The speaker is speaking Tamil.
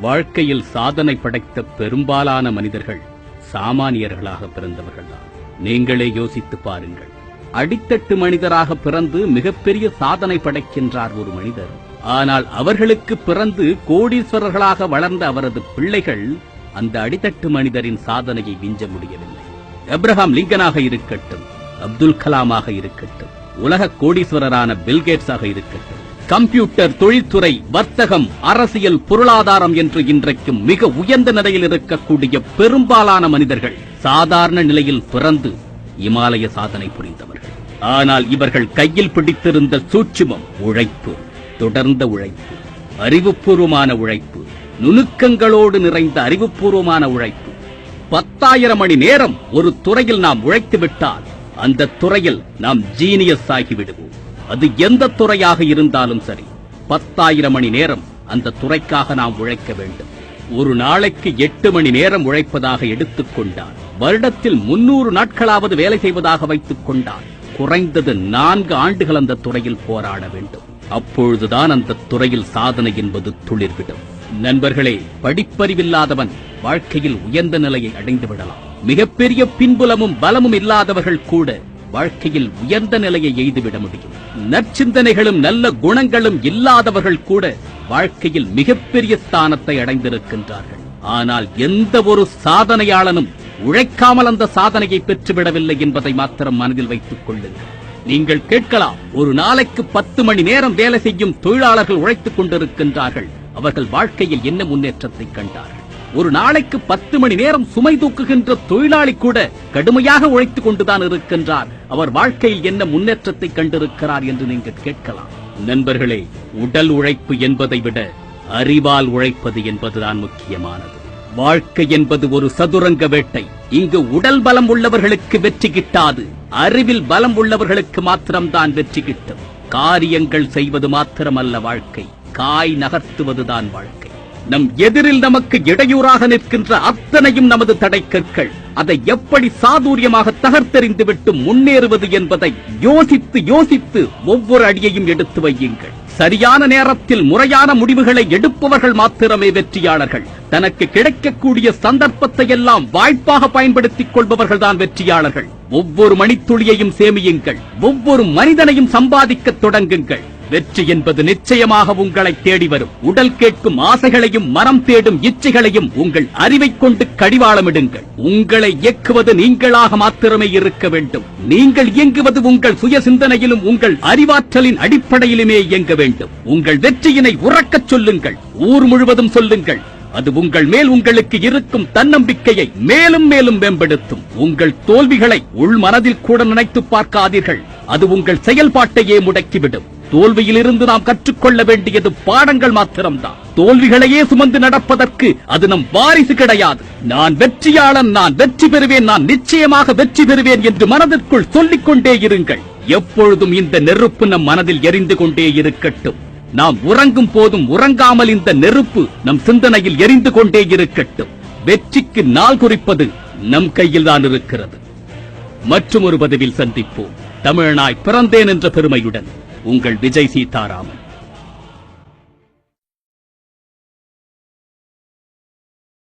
வாழ்க்கையில் சாதனை படைத்த பெரும்பாலான மனிதர்கள் சாமானியர்களாக பிறந்தவர்கள்தான். நீங்களே யோசித்து பாருங்கள். அடித்தட்டு மனிதராக பிறந்து மிகப்பெரிய சாதனை படைக்கின்றார் ஒரு மனிதர். ஆனால் அவர்களுக்கு பிறந்து கோடீஸ்வரர்களாக வளர்ந்த அவரது பிள்ளைகள் அந்த அடித்தட்டு மனிதரின் சாதனையை விஞ்ச முடியவில்லை. எப்ரஹாம் லிங்கனாக இருக்கட்டும் அப்துல் கலாமாக இருக்கட்டும் உலக கோடீஸ்வரரான பில்கேட்ஸாக இருக்கட்டும் கம்ப்யூட்டர் தொழில்துறை வர்த்தகம் அரசியல் பொருளாதாரம் என்று இன்றைக்கும் மிக உயர்ந்த நிலையில் இருக்கக்கூடிய பெரும்பாலான மனிதர்கள் சாதாரண நிலையில் பிறந்து இமாலய சாதனை புரிந்தவர்கள். ஆனால் இவர்கள் கையில் பிடித்திருந்த சூட்சுமம் உழைப்பு தொடர்ந்த உழைப்பு அறிவுபூர்வமான உழைப்பு நுணுக்கங்களோடு நிறைந்த அறிவுபூர்வமான உழைப்பு பத்தாயிரம் மணி நேரம் ஒரு துறையில் நாம் உழைத்து விட்டால் அந்த துறையில் நாம் ஜீனியஸ் ஆகிவிடுவோம். அது எந்த துறையாக இருந்தாலும் சரி பத்தாயிரம் மணி நேரம் அந்த துறைக்காக நாம் உழைக்க வேண்டும். ஒரு நாளைக்கு எட்டு மணி நேரம் உழைப்பதாக எடுத்துக் கொண்டால் வருடத்தில் முன்னூறு நாட்களாவது வேலை செய்வதாக வைத்துக் கொண்டால் குறைந்தது நான்கு ஆண்டுகள் அந்த துறையில் போராட வேண்டும். அப்பொழுதுதான் அந்த துறையில் சாதனை என்பது துளிர்விடும். நண்பர்களே படிப்பறிவில்லாதவன் வாழ்க்கையில் உயர்ந்த நிலையை அடைந்து விடலாம் மிகப்பெரிய பின்புலமும் பலமும் இல்லாதவர்கள் கூட வாழ்க்கையில் உயர்ந்த நிலையை எய்துவிட முடியும். நற்சிந்தனைகளும் நல்ல குணங்களும் இல்லாதவர்கள் கூட வாழ்க்கையில் மிகப்பெரிய ஸ்தானத்தை அடைந்திருக்கின்றார்கள். ஆனால் எந்த ஒரு சாதனையாளனும் உழைக்காமல் அந்த சாதனையை பெற்றுவிடவில்லை என்பதை மாத்திரம் மனதில் வைத்துக் கொள்ளுங்கள். நீங்கள் கேட்கலாம் ஒரு நாளைக்கு பத்து மணி நேரம் வேலை செய்யும் தொழிலாளர்கள் உழைத்துக் கொண்டிருக்கின்றார்கள். அவர்கள் வாழ்க்கையில் என்ன முன்னேற்றத்தை கண்டார்கள்? ஒரு நாளைக்கு பத்து மணி நேரம் சுமை தூக்குகின்ற தொழிலாளி கூட கடுமையாக உழைத்துக் கொண்டுதான் இருக்கின்றார். அவர் வாழ்க்கையில் என்ன முன்னேற்றத்தை கண்டிருக்கிறார் என்று நீங்கள் கேட்கலாம். நண்பர்களே உடல் உழைப்பு என்பதை விட அறிவால் உழைப்பது என்பதுதான் முக்கியமானது. வாழ்க்கை என்பது ஒரு சதுரங்க வேட்டை. இங்கு உடல் பலம் உள்ளவர்களுக்கு வெற்றி கிட்டாது. அறிவில் பலம் உள்ளவர்களுக்கு மாத்திரம்தான் வெற்றி கிட்டும். காரியங்கள் செய்வது மாத்திரமல்ல வாழ்க்கை. காய் நகர்த்துவதுதான் வாழ்க்கை. நம் எதிரில் நமக்கு இடையூறாக நிற்கின்ற அத்தனையும் நமது தடைக்கற்கள். அதை எப்படி சாதுரியமாக தகர்த்தெறிந்துவிட்டு முன்னேறுவது என்பதை யோசித்து யோசித்து ஒவ்வொரு அடியையும் எடுத்து வையுங்கள். சரியான நேரத்தில் முறையான முடிவுகளை எடுப்பவர்கள் மாத்திரமே வெற்றியாளர்கள். தனக்கு கிடைக்கக்கூடிய சந்தர்ப்பத்தை எல்லாம் வாய்ப்பாக பயன்படுத்திக் கொள்பவர்கள் தான் வெற்றியாளர்கள். ஒவ்வொரு மணித்துளியையும் சேமியுங்கள். ஒவ்வொரு மனிதனையும் சம்பாதிக்க தொடங்குங்கள். வெற்றி என்பது நிச்சயமாக உங்களை தேடி வரும். உடல் கேட்கும் ஆசைகளையும் மனம் தேடும் இச்சைகளையும் உங்கள் அறிவை கொண்டு கடிவாளமிடுங்கள். உங்களை இயக்குவது நீங்களாக மாத்திரமே இருக்க வேண்டும். நீங்கள் இயங்குவது உங்கள் சுய சிந்தனையிலும் உங்கள் அறிவாற்றலின் அடிப்படையிலுமே இயங்க வேண்டும். உங்கள் வெற்றியினை உறக்கச் சொல்லுங்கள். ஊர் முழுவதும் சொல்லுங்கள். அது உங்கள் மேல் உங்களுக்கு இருக்கும் தன்னம்பிக்கையை மேலும் மேலும் மேம்படுத்தும். உங்கள் தோல்விகளை உள் மனதில் கூட நினைத்து பார்க்காதீர்கள். அது உங்கள் செயல்பாட்டையே முடக்கிவிடும். தோல்வியிலிருந்து நாம் கற்றுக்கொள்ள வேண்டியது பாடங்கள் மாத்திரம்தான். தோல்விகளையே சுமந்து நடப்பதற்கு அது நம் வாரிசு கிடையாது. நான் வெற்றியாளன் நான் வெற்றி பெறுவேன் நான் நிச்சயமாக வெற்றி பெறுவேன் என்று மனதிற்குள் சொல்லிக் கொண்டே இருங்கள். எப்பொழுதும் இந்த நெருப்பு நம் மனதில் எரிந்து கொண்டே இருக்கட்டும். நாம் உறங்கும் போதும் உறங்காமல் இந்த நெருப்பு நம் சிந்தனையில் எரிந்து கொண்டே இருக்கட்டும். வெற்றிக்கு நாள் குறிப்பது நம் கையில் தான் இருக்கிறது. மற்றும் ஒரு பதிவில் சந்திப்போம். தமிழனாய் பிறந்தேன் என்ற பெருமையுடன். உங்கள் விஜய் சீதாராமன்.